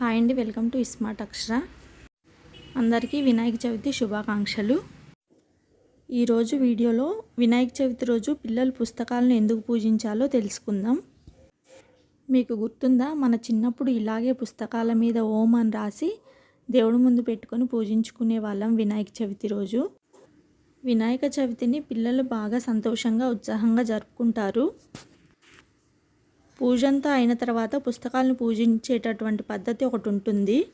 Hi అండి welcome to iSmart అక్షర. అందరికీ వినాయక చవితి శుభాకాంక్షలు. ఈరోజు వీడియోలో వినాయక చవితి రోజు పిల్లలు పుస్తకాలను ఎందుకు పూజించాలో తెలుసుకుందాం. మీకు గుర్తుందా మన చిన్నప్పుడు ఇలాగే పుస్తకాల మీద ఓం అని రాసి దేవుడి ముందు పెట్టుకొని పూజించుకునే వాళ్ళం వినాయక చవితి రోజు. వినాయక చవితిని పిల్లలు బాగా సంతోషంగా ఉత్సాహంగా జరుపుకుంటారు. పూజంతా అయిన తర్వాత పుస్తకాలను పూజించేటటువంటి పద్ధతి ఒకటి ఉంటుంది.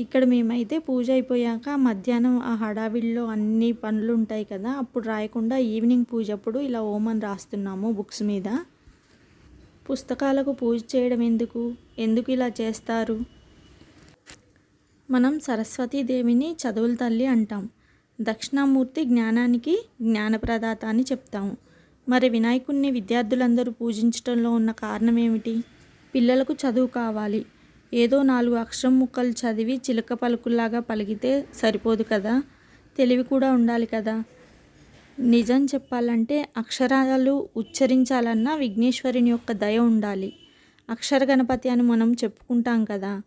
ఇక్కడ మేమైతే పూజ అయిపోయాక మధ్యాహ్నం ఆ హడావిడిలో అన్ని పనులు ఉంటాయి కదా అప్పుడు రాయకుండా ఈవినింగ్ పూజ అప్పుడు ఇలా ఓమన్ రాస్తున్నాము బుక్స్ మీద. పుస్తకాలకు పూజ చేయడం ఎందుకు? ఎందుకు ఇలా చేస్తారు? మనం సరస్వతీదేవిని చదువుల తల్లి అంటాం. దక్షిణామూర్తి జ్ఞానానికి జ్ఞానప్రదాత అని చెప్తాము మరి వినాయకుణ్ణి విద్యార్థులందరూ పూజించడంలో ఉన్న కారణం ఏమిటి పిల్లలకు చదువు కావాలి. ఏదో నాలుగు అక్షరం ముక్కలు చదివి చిలక పలుకుల్లాగా పలిగితే సరిపోదు కదా? తెలివి కూడా ఉండాలి కదా? నిజం చెప్పాలంటే అక్షరాలు ఉచ్చరించాలన్నా విఘ్నేశ్వరుని యొక్క దయ ఉండాలి. అక్షర గణపతి అని మనం చెప్పుకుంటాం కదా?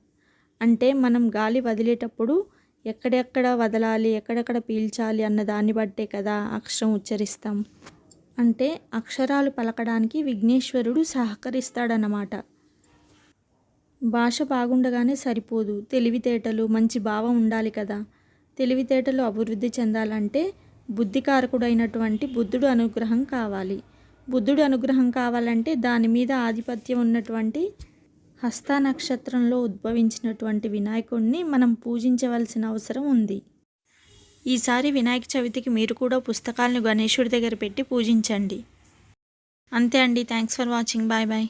అంటే మనం గాలి వదిలేటప్పుడు ఎక్కడెక్కడ వదలాలి ఎక్కడెక్కడ పీల్చాలి అన్న దాన్ని బట్టే కదా అక్షరం ఉచ్చరిస్తాం. అంటే అక్షరాలు పలకడానికి విఘ్నేశ్వరుడు సహకరిస్తాడన్నమాట. భాష బాగుండగానే సరిపోదు. తెలివితేటలు మంచి భావం ఉండాలి కదా. తెలివితేటలు అభివృద్ధి చెందాలంటే బుద్ధికారకుడైనటువంటి బుద్ధుడు అనుగ్రహం కావాలి. బుద్ధుడు అనుగ్రహం కావాలంటే దాని మీద ఆధిపత్యం ఉన్నటువంటి హస్త నక్షత్రంలో ఉద్భవించినటువంటి వినాయకుడిని మనం పూజించవలసిన అవసరం ఉంది. ఈసారి వినాయక చవితికి మీరు కూడా పుస్తకాలను గణేశుడి దగ్గర పెట్టి పూజించండి. అంతే అండి. Thanks for watching bye bye